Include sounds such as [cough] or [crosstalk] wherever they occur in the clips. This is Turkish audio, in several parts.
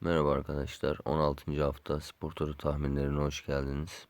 Merhaba arkadaşlar. 16. hafta spor turu tahminlerine hoş geldiniz.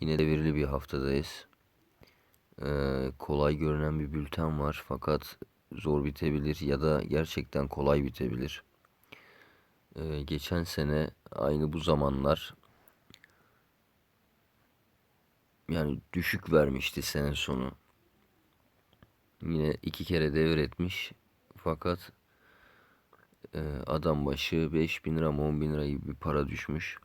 Yine de verili bir haftadayız. Ee, kolay görünen bir bülten var fakat zor bitebilir ya da gerçekten kolay bitebilir. Ee, geçen sene aynı bu zamanlar yani düşük vermişti sene sonu. Yine iki kere devretmiş fakat e, adam başı 5 bin lira mı 10 bin lira gibi bir para düşmüş.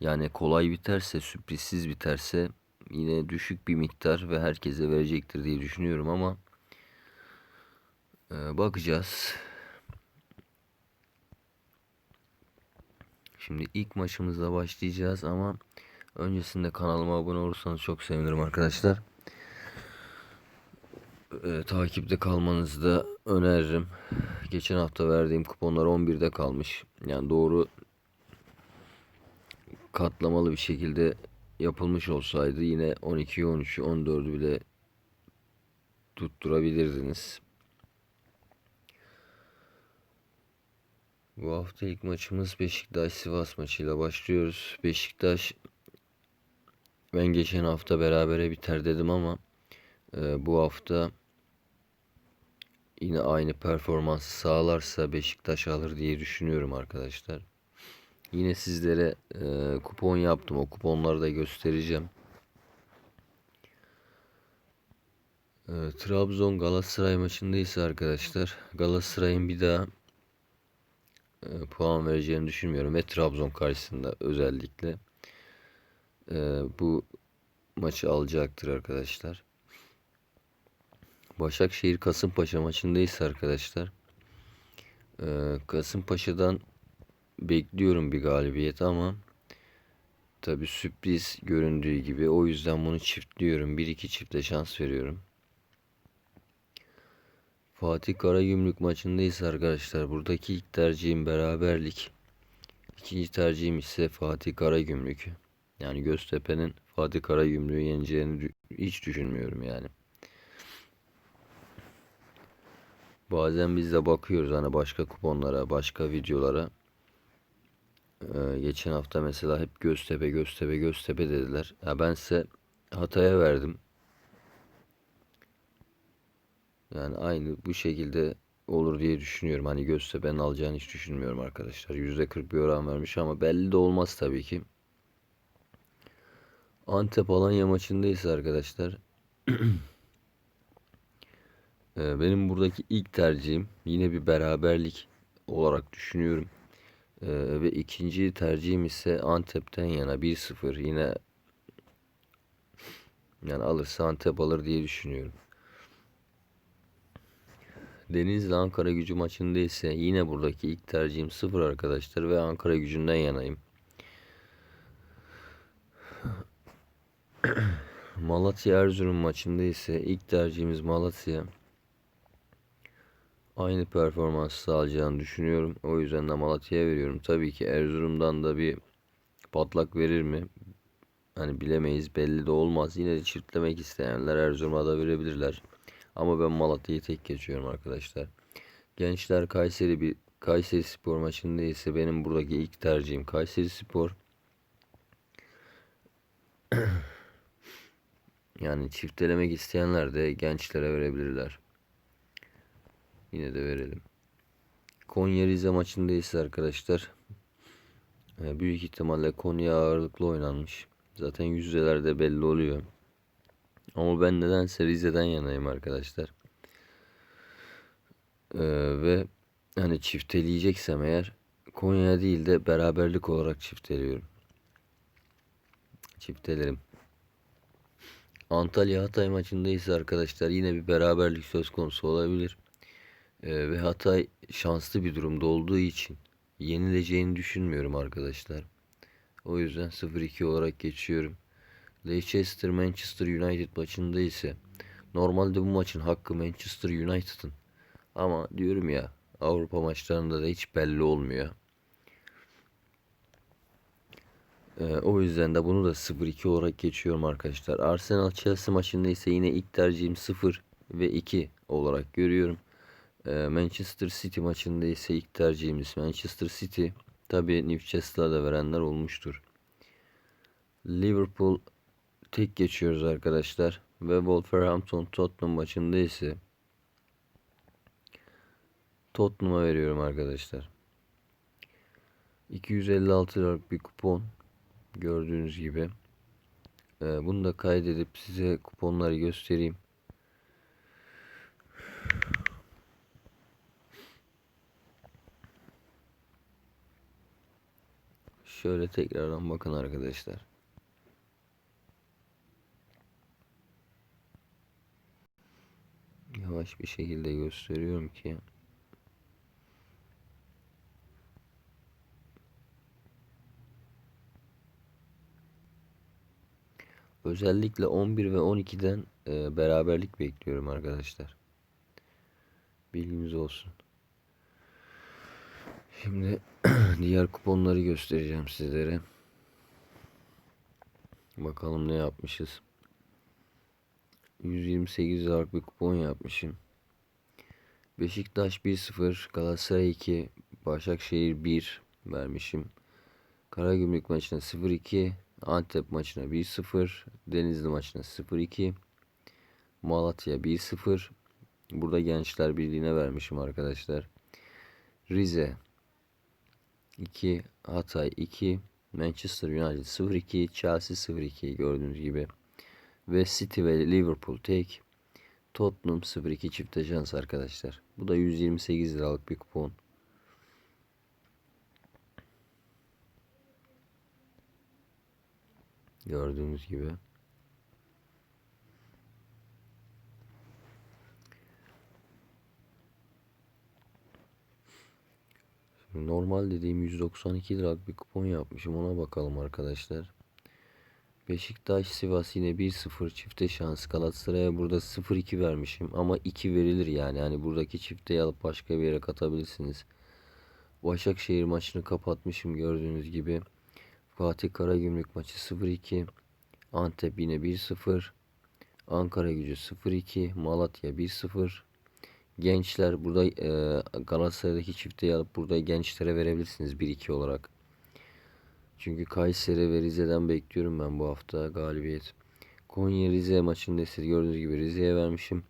Yani kolay biterse, sürprizsiz biterse yine düşük bir miktar ve herkese verecektir diye düşünüyorum ama e, bakacağız. Şimdi ilk maçımızla başlayacağız ama öncesinde kanalıma abone olursanız çok sevinirim arkadaşlar. E, takipte kalmanızı da öneririm. Geçen hafta verdiğim kuponlar 11'de kalmış. Yani doğru katlamalı bir şekilde yapılmış olsaydı yine 12'yi 13'ü 14'ü bile tutturabilirdiniz. Bu hafta ilk maçımız Beşiktaş Sivas maçıyla başlıyoruz. Beşiktaş ben geçen hafta berabere biter dedim ama e, bu hafta yine aynı performansı sağlarsa Beşiktaş alır diye düşünüyorum arkadaşlar. Yine sizlere e, kupon yaptım. O kuponları da göstereceğim. E, Trabzon Galatasaray maçındaysa arkadaşlar Galatasaray'ın bir daha e, puan vereceğini düşünmüyorum ve Trabzon karşısında özellikle e, bu maçı alacaktır arkadaşlar. Başakşehir Kasımpaşa maçındaysa arkadaşlar e, Kasımpaşa'dan bekliyorum bir galibiyet ama tabi sürpriz göründüğü gibi o yüzden bunu çiftliyorum. Bir iki çifte şans veriyorum. Fatih Karagümrük maçındayız arkadaşlar. Buradaki ilk tercihim beraberlik. İkinci tercihim ise Fatih Karagümrük. Yani Göztepe'nin Fatih Karagümrük'ü yeneceğini hiç düşünmüyorum yani. Bazen biz de bakıyoruz hani başka kuponlara, başka videolara. Ee, geçen hafta mesela hep Göztepe, Göztepe, Göztepe dediler. Ya ben size Hatay'a verdim. Yani aynı bu şekilde olur diye düşünüyorum. Hani Göztepe'nin alacağını hiç düşünmüyorum arkadaşlar. %40 bir oran vermiş ama belli de olmaz tabii ki. Antep Alanya maçındayız arkadaşlar. [clears throat] Ee, benim buradaki ilk tercihim yine bir beraberlik olarak düşünüyorum. Ee, ve ikinci tercihim ise Antep'ten yana 1-0 yine yani alırsa Antep alır diye düşünüyorum. Denizli Ankara gücü maçında ise yine buradaki ilk tercihim 0 arkadaşlar ve Ankara gücünden yanayım. [clears throat] Malatya Erzurum maçında ise ilk tercihimiz Malatya aynı performans sağlayacağını düşünüyorum. O yüzden de Malatya'ya veriyorum. Tabii ki Erzurum'dan da bir patlak verir mi? Hani bilemeyiz belli de olmaz. Yine de çiftlemek isteyenler Erzurum'a da verebilirler. Ama ben Malatya'yı tek geçiyorum arkadaşlar. Gençler Kayseri bir Kayseri Spor maçında ise benim buradaki ilk tercihim Kayseri Spor. [clears throat] yani çiftelemek isteyenler de gençlere verebilirler. Yine de verelim. Konya Rize maçındayız arkadaşlar. E, büyük ihtimalle Konya ağırlıklı oynanmış. Zaten yüzdelerde belli oluyor. Ama ben nedense Rize'den yanayım arkadaşlar. Ee, ve hani çifteleyeceksem eğer Konya değil de beraberlik olarak çifteliyorum. Çiftelerim. Antalya Hatay maçındayız arkadaşlar yine bir beraberlik söz konusu olabilir. Ee, ve Hatay şanslı bir durumda olduğu için yenileceğini düşünmüyorum arkadaşlar. O yüzden 0-2 olarak geçiyorum. Leicester Manchester United maçında ise normalde bu maçın hakkı Manchester United'ın. Ama diyorum ya Avrupa maçlarında da hiç belli olmuyor. Ee, o yüzden de bunu da 0-2 olarak geçiyorum arkadaşlar. Arsenal Chelsea maçında ise yine ilk tercihim 0 ve 2 olarak görüyorum. Ee, Manchester City maçında ise ilk tercihimiz Manchester City. Tabi Newcastle'a da verenler olmuştur. Liverpool tek geçiyoruz arkadaşlar. Ve Wolverhampton Tottenham maçında ise Tottenham'a veriyorum arkadaşlar. 256 liralık bir kupon. Gördüğünüz gibi. Ee, bunu da kaydedip size kuponları göstereyim. Şöyle tekrardan bakın arkadaşlar. Yavaş bir şekilde gösteriyorum ki Özellikle 11 ve 12'den e, beraberlik bekliyorum arkadaşlar. Bilginiz olsun. Şimdi [clears throat] diğer kuponları göstereceğim sizlere. Bakalım ne yapmışız. 128 liralık bir kupon yapmışım. Beşiktaş 1-0, Galatasaray 2, Başakşehir 1 vermişim. Karagümrük maçına 0-2, Antep maçına 1-0, Denizli maçına 0-2, Malatya 1-0. Burada Gençler Birliği'ne vermişim arkadaşlar. Rize 2, Hatay 2, Manchester United 0-2, Chelsea 0-2 gördüğünüz gibi. Ve City ve Liverpool tek. Tottenham 0-2 çifte şans arkadaşlar. Bu da 128 liralık bir kupon. Gördüğünüz gibi. Normal dediğim 192 liralık bir kupon yapmışım. Ona bakalım arkadaşlar. Beşiktaş Sivas yine 1-0 çifte şans. Galatasaray'a burada 0-2 vermişim ama 2 verilir yani. Hani buradaki çifteyi alıp başka bir yere katabilirsiniz. Başakşehir maçını kapatmışım gördüğünüz gibi. Fatih Karagümrük maçı 0-2. Antep yine 1-0. Ankara gücü 0-2. Malatya 1-0. Gençler burada e, Galatasaray'daki çifteyi alıp burada gençlere verebilirsiniz 1-2 olarak. Çünkü Kayseri ve Rize'den bekliyorum ben bu hafta galibiyet. Konya Rize maçında ise gördüğünüz gibi Rize'ye vermişim.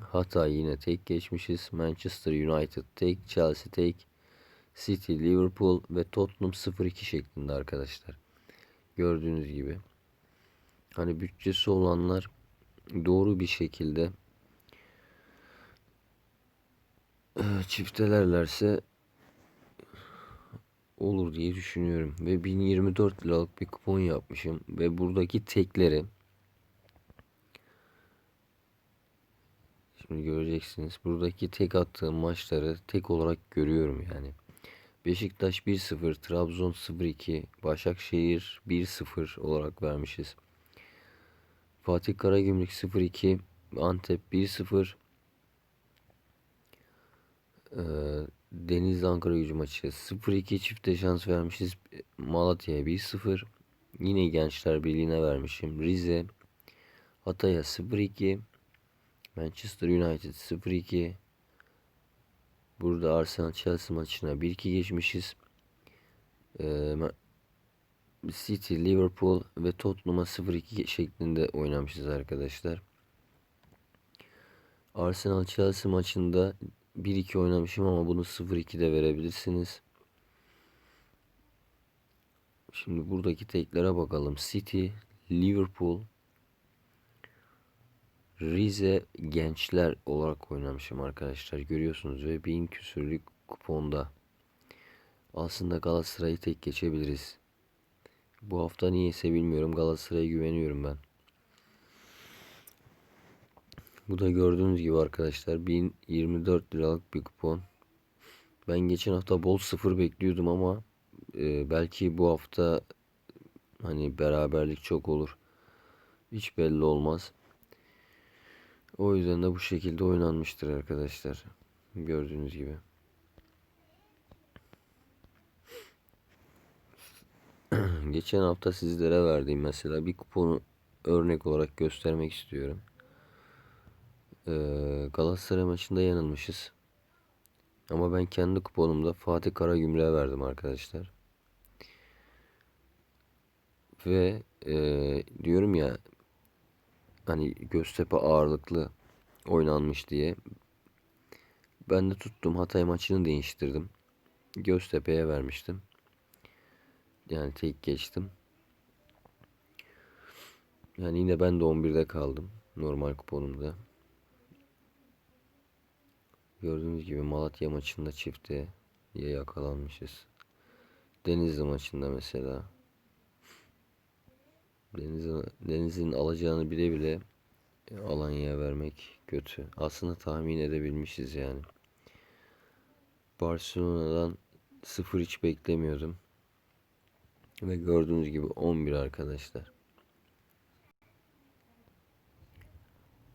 Hatay yine tek geçmişiz. Manchester United tek, Chelsea tek, City, Liverpool ve Tottenham 0-2 şeklinde arkadaşlar. Gördüğünüz gibi. Hani bütçesi olanlar doğru bir şekilde çiftelerlerse olur diye düşünüyorum. Ve 1024 liralık bir kupon yapmışım. Ve buradaki tekleri Şimdi göreceksiniz. Buradaki tek attığım maçları tek olarak görüyorum yani. Beşiktaş 1-0, Trabzon 0-2, Başakşehir 1-0 olarak vermişiz. Fatih Karagümrük 0-2, Antep 1-0, ee, Denizli Ankara gücü maçı 0-2 çifte şans vermişiz. Malatya'ya 1-0. Yine Gençler Birliği'ne vermişim. Rize Hatay'a 0-2. Manchester United 0-2. Burada Arsenal Chelsea maçına 1-2 geçmişiz. Ee, City, Liverpool ve Tottenham'a 0-2 şeklinde oynamışız arkadaşlar. Arsenal Chelsea maçında 1-2 oynamışım ama bunu 0-2 de verebilirsiniz. Şimdi buradaki teklere bakalım. City, Liverpool, Rize gençler olarak oynamışım arkadaşlar. Görüyorsunuz ve 1000 küsürlük kuponda. Aslında Galatasaray'ı tek geçebiliriz. Bu hafta niyeyse bilmiyorum. Galatasaray'a güveniyorum ben. Bu da gördüğünüz gibi arkadaşlar 1024 liralık bir kupon. Ben geçen hafta bol sıfır bekliyordum ama e, belki bu hafta hani beraberlik çok olur. Hiç belli olmaz. O yüzden de bu şekilde oynanmıştır arkadaşlar. Gördüğünüz gibi. [clears throat] Geçen hafta sizlere verdiğim mesela bir kuponu örnek olarak göstermek istiyorum. Ee, Galatasaray maçında yanılmışız. Ama ben kendi kuponumda Fatih Karagümrük'e verdim arkadaşlar. Ve e, diyorum ya hani Göztepe ağırlıklı oynanmış diye. Ben de tuttum Hatay maçını değiştirdim. Göztepe'ye vermiştim. Yani tek geçtim. Yani yine ben de 11'de kaldım. Normal kuponumda. Gördüğünüz gibi Malatya maçında çifte diye yakalanmışız. Denizli maçında mesela. Denizli, Denizli'nin alacağını bile bile Alanya'ya vermek kötü. Aslında tahmin edebilmişiz yani. Barcelona'dan 0 hiç beklemiyordum. Ve gördüğünüz gibi 11 arkadaşlar.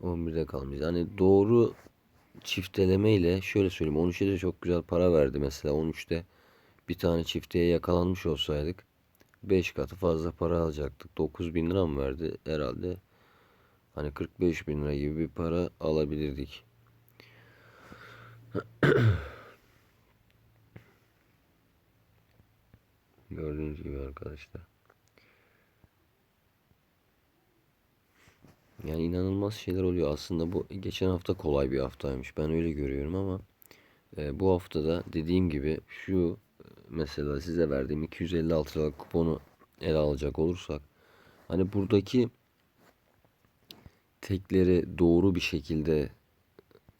11'de kalmış. Yani doğru çifteleme ile şöyle söyleyeyim 13'e de çok güzel para verdi mesela 13'te bir tane çifteye yakalanmış olsaydık 5 katı fazla para alacaktık. 9 bin lira mı verdi herhalde hani 45 bin lira gibi bir para alabilirdik. [clears throat] Gördüğünüz gibi arkadaşlar. Yani inanılmaz şeyler oluyor. Aslında bu geçen hafta kolay bir haftaymış. Ben öyle görüyorum ama e, bu haftada dediğim gibi şu mesela size verdiğim 256 liralık kuponu ele alacak olursak hani buradaki tekleri doğru bir şekilde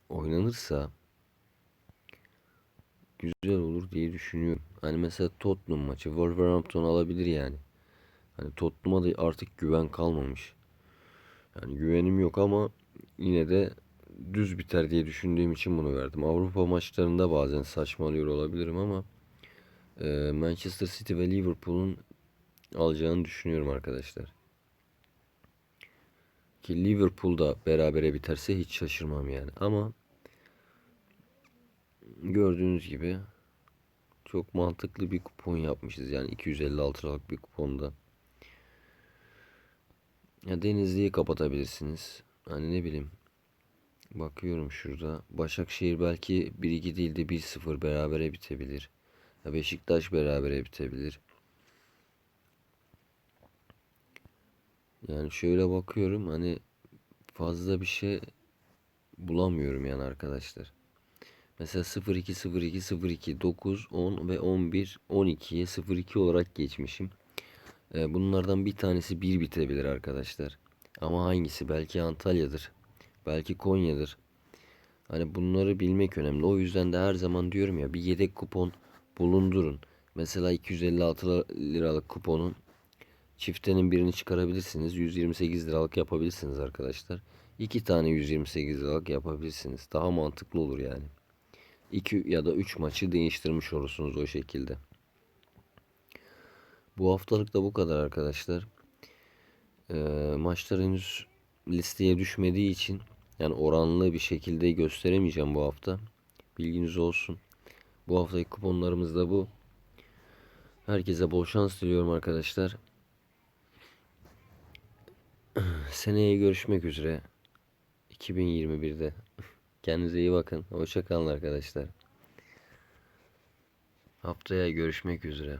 oynanırsa güzel olur diye düşünüyorum. Hani mesela Tottenham maçı Wolverhampton alabilir yani. Hani Tottenham'a da artık güven kalmamış. Yani güvenim yok ama yine de düz biter diye düşündüğüm için bunu verdim. Avrupa maçlarında bazen saçmalıyor olabilirim ama e, Manchester City ve Liverpool'un alacağını düşünüyorum arkadaşlar. Ki Liverpool'da berabere biterse hiç şaşırmam yani. Ama gördüğünüz gibi çok mantıklı bir kupon yapmışız. Yani 256 liralık bir kuponda. Ya Denizli'yi kapatabilirsiniz. Hani ne bileyim. Bakıyorum şurada. Başakşehir belki 1-2 değil de 1-0 berabere bitebilir. Ya Beşiktaş berabere bitebilir. Yani şöyle bakıyorum hani fazla bir şey bulamıyorum yani arkadaşlar. Mesela 02 02 02 9 10 ve 11 12'ye 02 olarak geçmişim. Ee, bunlardan bir tanesi bir bitebilir arkadaşlar. Ama hangisi? Belki Antalya'dır. Belki Konya'dır. Hani bunları bilmek önemli. O yüzden de her zaman diyorum ya bir yedek kupon bulundurun. Mesela 256 liralık kuponun çiftenin birini çıkarabilirsiniz. 128 liralık yapabilirsiniz arkadaşlar. İki tane 128 liralık yapabilirsiniz. Daha mantıklı olur yani. 2 ya da 3 maçı değiştirmiş olursunuz o şekilde. Bu haftalık da bu kadar arkadaşlar. Ee, maçlar henüz listeye düşmediği için yani oranlı bir şekilde gösteremeyeceğim bu hafta. Bilginiz olsun. Bu haftaki kuponlarımız da bu. Herkese bol şans diliyorum arkadaşlar. [clears throat] Seneye görüşmek üzere. 2021'de. [laughs] Kendinize iyi bakın. Hoşçakalın arkadaşlar. Haftaya görüşmek üzere.